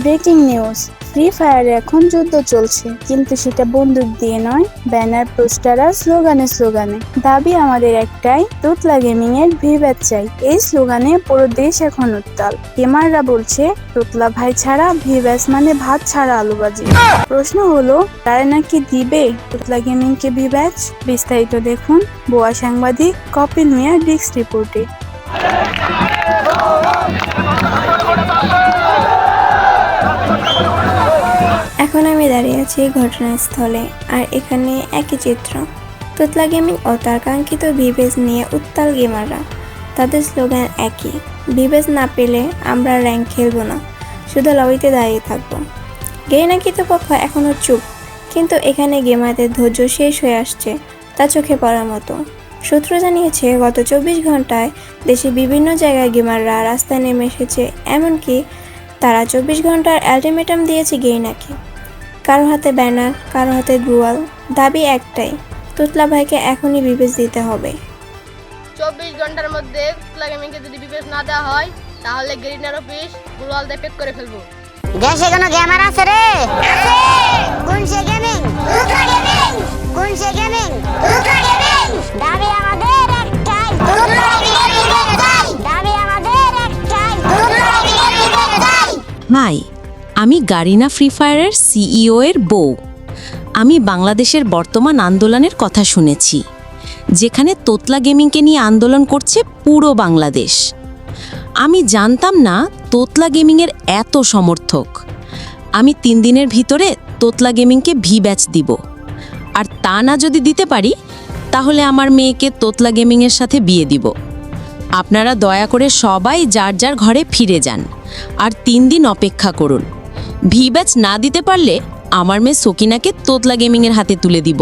Breaking news, free ফায়ারে এখন যুদ্ধ চলছে, কিন্তু সেটা বন্দুক দিয়ে নয়, ব্যানার, পোস্টার আর স্লোগানে স্লোগানে। দাবি আমাদের একটাই, তোতলা গেমিং এর ভিভ্যাট চাই। এই স্লোগানে পুরো দেশ এখন উত্তাল। গেমাররা বলছে, তোতলা ভাই ছাড়া ভিভ্যাস মানে ভাত ছাড়া আলু ভাজি প্রশ্ন হলো, তারা নাকি দিবে তোতলা গেমিং কে ভিভ্যাচ বিস্তারিত দেখুন বোয়া সাংবাদিক কপিল মিয়া ডিস্ক রিপোর্টে। এখন আমি দাঁড়িয়ে আছি ঘটনাস্থলে, আর এখানে একই চিত্র। তোতলা গেমিং ও তার কাঙ্ক্ষিত ভিভেজ নিয়ে উত্তাল গেমাররা। তাদের স্লোগান একই ভিভেজ না পেলে আমরা র্যাঙ্ক খেলব না, শুধু লবিতে দাঁড়িয়ে থাকব। গেরিনা কৃতপক্ষ এখনও চুপ, কিন্তু এখানে গেমারদের ধৈর্য শেষ হয়ে আসছে, তা চোখে পড়ার মতো। সূত্র জানিয়েছে, গত চব্বিশ ঘন্টায় দেশে বিভিন্ন জায়গায় গেমাররা রাস্তায় নেমে এসেছে, এমনকি তারা চব্বিশ ঘণ্টার অ্যালটিমেটাম দিয়েছে গেইনাকে কারও হাতে ব্যানার কারও হাতে গ্রুয়াল দাবি একটাই তুতলা ভাইকে এখনই বিবেচ দিতে হবে। চব্বিশ ঘণ্টার মধ্যে তুতলা গেমিংকে যদি বিবেচ না দেওয়া হয় তাহলে গ্রিনার অফিস গুরুয়াল দিয়ে পেক করে ফেলব। দেশে কোনো গেমার আছে রে? কোন সে গেমিং তুতলা গেমিং কোন সে গেমিং তুতলা গেমিং। দাবি আমাদের একটাই তুতলা গেমিং দাবি আমাদের একটাই হাই আমি গারিনা ফ্রি ফায়ারের সিইও এর বউ। আমি বাংলাদেশের বর্তমান আন্দোলনের কথা শুনেছি, যেখানে তোতলা গেমিংকে নিয়ে আন্দোলন করছে পুরো বাংলাদেশ। আমি জানতাম না তোতলা গেমিংয়ের এত সমর্থক। আমি তিন দিনের ভিতরে তোতলা গেমিংকে ভি ব্যাচ দিব। আর তা না যদি দিতে পারি, তাহলে আমার মেয়েকে তোতলা গেমিংয়ের সাথে বিয়ে দিব। আপনারা দয়া করে সবাই যার যার ঘরে ফিরে যান, আর তিন দিন অপেক্ষা করুন। ভি ব্যাচ না দিতে পারলে আমার মেয়ে সকিনাকে তোতলা গেমিংয়ের হাতে তুলে দিব।